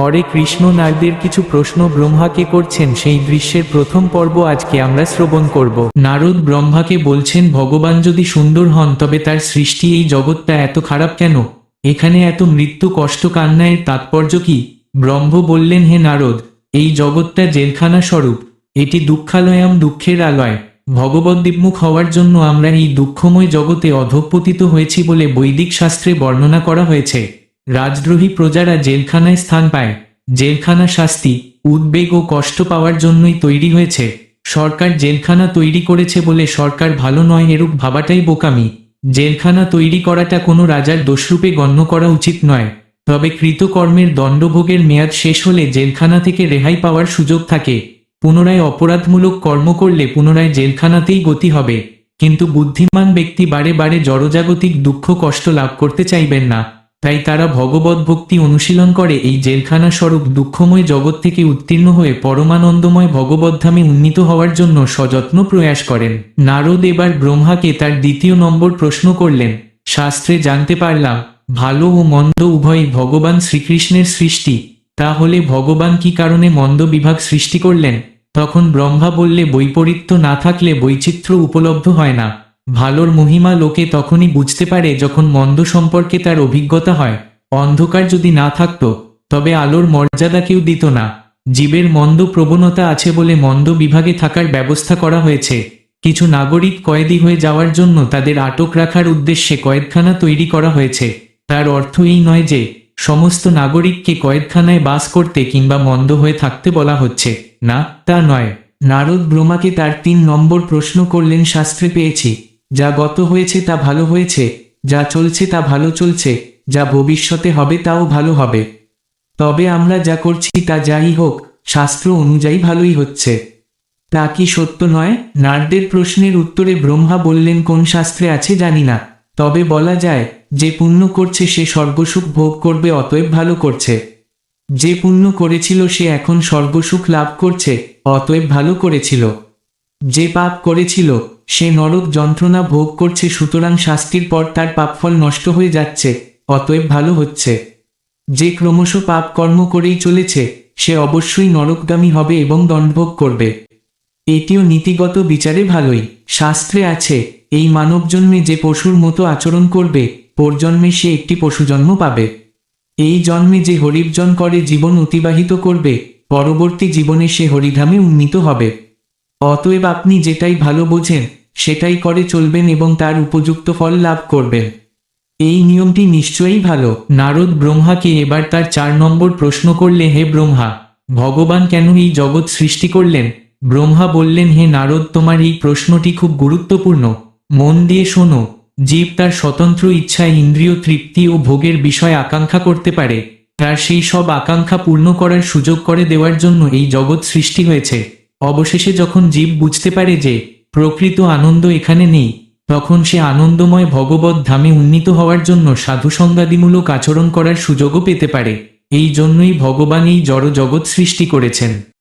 হরে কৃষ্ণ নারদের কিছু প্রশ্ন ব্রহ্মাকে করছেন? সেই দৃশ্যের প্রথম পর্ব আজকে আমরা শ্রবণ করব। নারদ ব্রহ্মাকে বলছেন, ভগবান যদি সুন্দর হন, তবে তার সৃষ্টি এই জগৎটা এত খারাপ কেন? এখানে এত মৃত্যু, কষ্ট কান্নায়ের তাৎপর্য কি? ব্রহ্ম বললেন, হে নারদ, এই জগৎটা জেলখানা স্বরূপ। এটি দুঃখালয়াম দুঃখের আলয়। ভগবদ্দীপমুখ হওয়ার জন্য আমরা এই দুঃখময় জগতে অধঃপতিত হয়েছি বলে বৈদিক শাস্ত্রে বর্ণনা করা হয়েছে। রাজদ্রোহী প্রজারা জেলখানায় স্থান পায়। জেলখানা শাস্তি, উদ্বেগ ও কষ্ট পাওয়ার জন্যই তৈরি হয়েছে। সরকার জেলখানা তৈরি করেছে বলে সরকার ভালো নয় এরূপ ভাবাটাই বোকামি। জেলখানা তৈরি করাটা কোনো রাজার দোষরূপে গণ্য করা উচিত নয়। তবে কৃতকর্মের দণ্ডভোগের মেয়াদ শেষ হলে জেলখানা থেকে রেহাই পাওয়ার সুযোগ থাকে। পুনরায় অপরাধমূলক কর্ম করলে পুনরায় জেলখানাতেই গতি হবে। কিন্তু বুদ্ধিমান ব্যক্তি বারে বারে জড়জাগতিক দুঃখ কষ্ট লাভ করতে চাইবেন না। তাই তারা ভগবত ভক্তি অনুশীলন করে এই জেলখানা স্বরূপ দুঃখময় জগৎ থেকে উত্তীর্ণ হয়ে পরমানন্দময় ভগবদ্ধামে উন্নীত হওয়ার জন্য সযত্ন প্রয়াস করেন। নারদ এবার ব্রহ্মাকে তার দ্বিতীয় নম্বর প্রশ্ন করলেন, শাস্ত্রে জানতে পারলাম, ভালো ও মন্দ উভয়ই ভগবান শ্রীকৃষ্ণের সৃষ্টি, তাহলে ভগবান কি কারণে মন্দ বিভাগ সৃষ্টি করলেন? তখন ব্রহ্মা বললে, বৈপরীত্য না থাকলে বৈচিত্র্য উপলব্ধ হয় না। ভালোর মহিমা লোকে তখনই বুঝতে পারে যখন মন্দ সম্পর্কে তার অভিজ্ঞতা হয়। অন্ধকার যদি না থাকতো, তবে আলোর মর্যাদা কেউ দিত না। জীবের মন্দ প্রবণতা আছে বলে মন্দ বিভাগে থাকার ব্যবস্থা করা হয়েছে। কিছু নাগরিক কয়েদি হয়ে যাওয়ার জন্য তাদের আটক রাখার উদ্দেশ্যে কয়েদখানা তৈরি করা হয়েছে। তার অর্থ এই নয় যে, সমস্ত নাগরিককে কয়েদখানায় বাস করতে কিংবা মন্দ হয়ে থাকতে বলা হচ্ছে। না, তা নয়। নারদ ব্রহ্মাকে তার তিন নম্বর প্রশ্ন করলেন, শাস্ত্রে পেয়েছি। যা গত হয়েছে তা ভালো হয়েছে, যা চলছে তা ভালো চলছে, যা ভবিষ্যতে হবে তাও ভালো হবে। তবে আমরা যা করছি তা যাই হোক, শাস্ত্র অনুযায়ী ভালোই হচ্ছে। তা কি সত্য নয়? নারদের প্রশ্নের উত্তরে ব্রহ্মা বললেন, কোন শাস্ত্রে আছে জানি না। তবে বলা যায়, যে পুণ্য করছে সে সর্বসুখ ভোগ করবে, অতএব ভালো করছে। যে পুণ্য করেছিল সে এখন সর্বসুখ লাভ করছে, অতএব ভালো করেছিল। যে পাপ করেছিল সে নরক যন্ত্রণা ভোগ করছে, সুতরাং শাস্তির পর তার পাপফল নষ্ট হয়ে যাচ্ছে, অতএব ভালো হচ্ছে। যে ক্রমশ পাপ কর্ম করেই চলেছে, সে অবশ্যই নরকগামী হবে এবং দণ্ডভোগ করবে। এটিও নীতিগত বিচারে ভালোই। শাস্ত্রে আছে, এই মানব জন্মে যে পশুর মতো আচরণ করবে, পরজন্মে সে একটি পশু জন্ম পাবে। এই জন্মে যে হরির্জন করে জীবন অতিবাহিত করবে, পরবর্তী জীবনে সে হরিধামে উন্নীত হবে। অতএব আপনি যেটাই ভালো বোঝেন সেটাই করে চলবেন এবং তার উপযুক্ত ফল লাভ করবেন। এই নিয়মটি নিশ্চয়ই ভালো। নারদ ব্রহ্মাকে এবার তার চার নম্বর প্রশ্ন করলে, হে ব্রহ্মা, ভগবান কেন এই জগৎ সৃষ্টি করলেন? ব্রহ্মা বললেন, হে নারদ, তোমার এই প্রশ্নটি খুব গুরুত্বপূর্ণ। মন দিয়ে শোনো, জীব তার স্বতন্ত্র ইচ্ছায় ইন্দ্রিয় তৃপ্তি ও ভোগের বিষয় আকাঙ্ক্ষা করতে পারে। তার সেই সব আকাঙ্ক্ষা পূর্ণ করার সুযোগ করে দেওয়ার জন্য এই জগৎ সৃষ্টি হয়েছে। অবশেষে যখন জীব বুঝতে পারে যে প্রকৃত আনন্দ এখানে নেই। তখন সে আনন্দময় ভগবত ধামে উন্নীত হওয়ার জন্য সাধুসংবাদীমূলক আচরণ করার সুযোগও পেতে পারে। এই জন্যই ভগবান এই জড় জগৎ সৃষ্টি করেছেন।